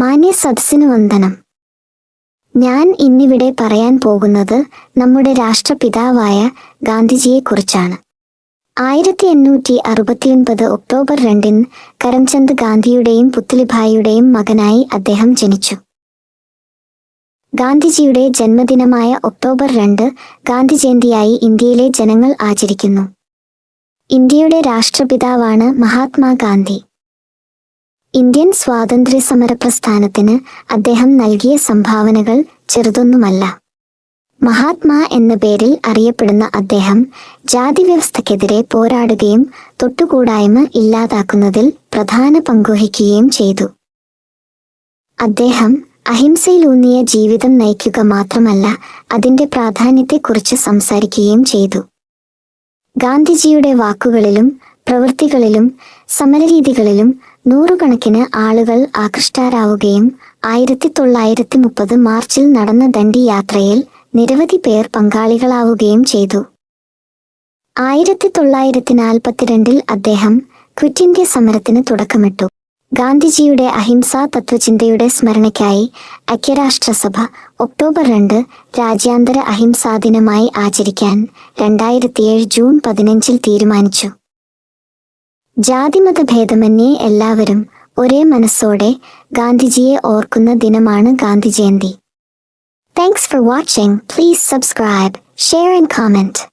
മാന്യ സദസ്സിനു വന്ദനം. ഞാൻ ഇന്നിവിടെ പറയാൻ പോകുന്നത് നമ്മുടെ രാഷ്ട്രപിതാവായ ഗാന്ധിജിയെക്കുറിച്ചാണ്. ആയിരത്തി എണ്ണൂറ്റി അറുപത്തിയൊൻപത് ഒക്ടോബർ രണ്ടിന് കരംചന്ദ് ഗാന്ധിയുടെയും പുത്ലിഭായിയുടെയും മകനായി അദ്ദേഹം ജനിച്ചു. ഗാന്ധിജിയുടെ ജന്മദിനമായ ഒക്ടോബർ രണ്ട് ഗാന്ധി ജയന്തിയായി ഇന്ത്യയിലെ ജനങ്ങൾ ആചരിക്കുന്നു. ഇന്ത്യയുടെ രാഷ്ട്രപിതാവാണ് മഹാത്മാഗാന്ധി. ഇന്ത്യൻ സ്വാതന്ത്ര്യ സമര പ്രസ്ഥാനത്തിന് അദ്ദേഹം നൽകിയ സംഭാവനകൾ ചെറുതൊന്നുമല്ല. മഹാത്മാ എന്ന പേരിൽ അറിയപ്പെടുന്ന അദ്ദേഹം ജാതി വ്യവസ്ഥക്കെതിരെ പോരാടുകയും തൊട്ടുകൂടായ്മ ഇല്ലാതാക്കുന്നതിൽ പ്രധാന പങ്കുവഹിക്കുകയും ചെയ്തു. അദ്ദേഹം അഹിംസയിലൂന്നിയ ജീവിതം നയിക്കുക മാത്രമല്ല അതിന്റെ പ്രാധാന്യത്തെക്കുറിച്ച് സംസാരിക്കുകയും ചെയ്തു. ഗാന്ധിജിയുടെ വാക്കുകളിലും പ്രവൃത്തികളിലും സമരരീതികളിലും നൂറുകണക്കിന് ആളുകൾ ആകൃഷ്ടരാവുകയും ആയിരത്തി തൊള്ളായിരത്തി മുപ്പത് മാർച്ചിൽ നടന്ന ദണ്ഡി യാത്രയിൽ നിരവധി പേർ പങ്കാളികളാവുകയും ചെയ്തു. ആയിരത്തി തൊള്ളായിരത്തി നാൽപ്പത്തിരണ്ടിൽ അദ്ദേഹം ക്വിറ്റ് ഇന്ത്യ സമരത്തിന് തുടക്കമിട്ടു. ഗാന്ധിജിയുടെ അഹിംസാ തത്വചിന്തയുടെ സ്മരണയ്ക്കായി ഐക്യരാഷ്ട്രസഭ ഒക്ടോബർ രണ്ട് രാജ്യാന്തര അഹിംസാ ദിനമായി ആചരിക്കാൻ രണ്ടായിരത്തിയേഴ് ജൂൺ പതിനഞ്ചിൽ തീരുമാനിച്ചു. ജാതിമത ഭേദമന്യേ എല്ലാവരും ഒരേ മനസ്സോടെ ഗാന്ധിജിയെ ഓർക്കുന്ന ദിനമാണ് Gandhi Jayanti thanks for watching please subscribe share and comment